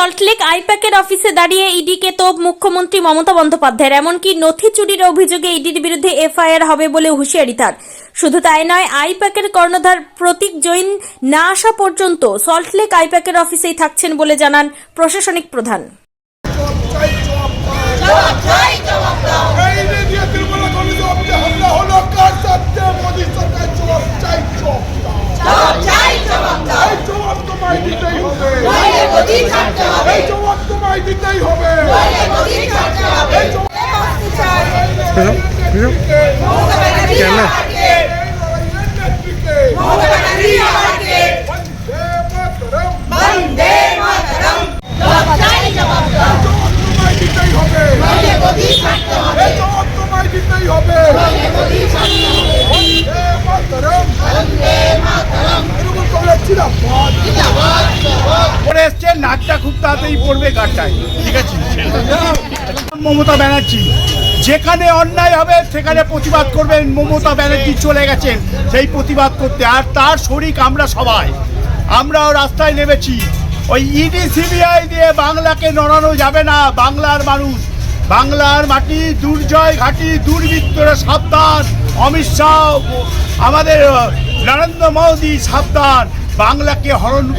সল্টলেক আইপ্যাকের অফিসে দাঁড়িয়ে ইডিকে তোপ মুখ্যমন্ত্রী মমতা বন্দ্যোপাধ্যায়ের এমনকি নথি চুরির অভিযোগে ইডির বিরুদ্ধে এফআইআর হবে বলে হুঁশিয়ারি তার। শুধু তাই নয় আইপ্যাকের কর্ণধার প্রতীক জৈন না আসা পর্যন্ত সল্টলেক আইপ্যাকের অফিসেই থাকছেন বলে জানান প্রশাসনিক প্রধান। চাই জিন্দাবাদ পরে এসছে নাকটা খুব তাড়াতাড়ি পড়বে গাড়টায় ঠিক আছে। মমতা ব্যানার্জি। যেখানে অন্যায় হবে, সেখানে প্রতিবাদ করবেন মমতা ব্যানার্জি চলে গেছেন। সেই প্রতিবাদ করতে। আর তার শরিক আমরা সবাই। আমরাও রাস্তায় নেমেছি। ওই ইডি, সিবিআই দিয়ে বাংলাকে নড়ানো যাবে না, বাংলার মানুষ। বাংলার মাটি দুর্জয় ঘাটি, দুর্বৃত্তরা সাবধান। অমিত শাহ, আমাদের নরেন্দ্র মোদী সাবধান। বাংলাকে হরণ